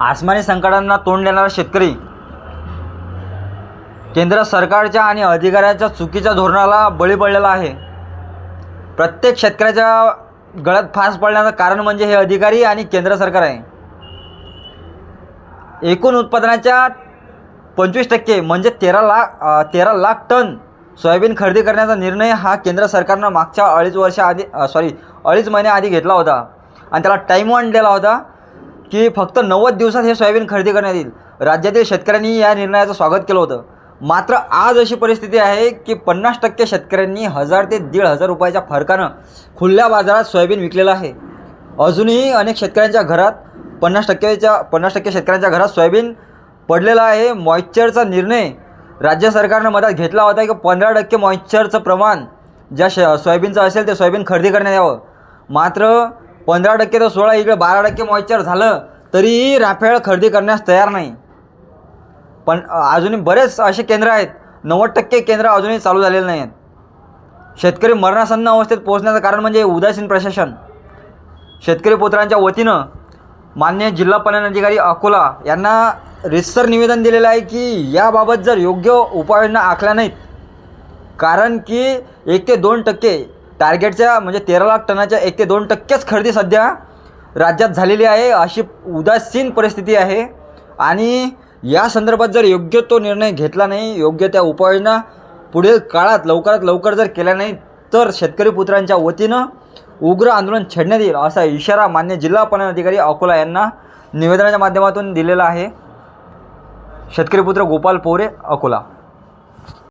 आसमानी संकटांना तोंड देणारा शेतकरी. केंद्र सरकारच्या आणि अधिकाऱ्यांच्या चुकीच्या धोरणाला बळी पडलेला आहे. प्रत्येक शेतकऱ्याच्या गळ्यात फास पडण्याचं कारण म्हणजे हे अधिकारी आणि केंद्र सरकार आहे. एकूण उत्पादनाच्या पंचवीस टक्के म्हणजे तेरा लाख तेरा लाख टन सोयाबीन खरेदी करण्याचा निर्णय हा केंद्र सरकारनं मागच्या अडीच वर्षाआधी सॉरी अडीच महिन्याआधी घेतला होता. आणि त्याला टाईम वन दिला होता. की फक्त नव्वद दिवसात हे सोयाबीन खरेदी करण्यात येईल. राज्यातील शेतकऱ्यांनी या निर्णयाचं स्वागत केलं होतं. मात्र आज अशी परिस्थिती आहे की पन्नास टक्के शेतकऱ्यांनी हजार ते दीड हजार रुपयाच्या फरकानं खुल्या बाजारात सोयाबीन विकलेलं आहे. अजूनही अनेक शेतकऱ्यांच्या घरात पन्नास टक्केच्या पन्नास टक्के शेतकऱ्यांच्या घरात सोयाबीन पडलेलं आहे. मॉइश्चरचा निर्णय राज्य सरकारनं मदत घेतला होता की पंधरा टक्के मॉइश्चरचं प्रमाण ज्या श सोयाबीनचं असेल ते सोयाबीन खरेदी करण्यात यावं. मात्र पंधरा टक्के तर सोळा इकडे बारा टक्के मॉइश्चर झालं तरीही राफेळ खरेदी करण्यास तयार नाही. पण अजूनही बरेच असे केंद्र आहेत. नव्वद टक्के केंद्र अजूनही चालू झालेले नाही आहेत शेतकरी मरणासन्न अवस्थेत पोहोचण्याचं कारण म्हणजे उदासीन प्रशासन. शेतकरी पुत्रांच्या वतीनं मान्य जिल्हा अधिकारी अकोला यांना रितसर निवेदन दिलेलं आहे की याबाबत जर योग्य उपाययोजना आखल्या नाहीत कारण की एक ते दोन टक्के टार्गेटच्या म्हणजे तेरा लाख टनाच्या एक ते दोन टक्केच खरेदी सध्या राज्यात झालेली आहे अशी उदासीन परिस्थिती आहे. आणि या संदर्भात जर योग्य तो निर्णय घेतला नाही योग्य त्या उपाययोजना पुढील काळात लवकरात लवकर जर केल्या नाही तर शेतकरी पुत्रांच्या वतीनं उग्र आंदोलन छेडण्यात येईल असा इशारा मान्य जिल्हा पणन अधिकारी अकोला यांना निवेदनाच्या माध्यमातून दिलेला आहे. शेतकरी पुत्र गोपाल पोरे अकोला.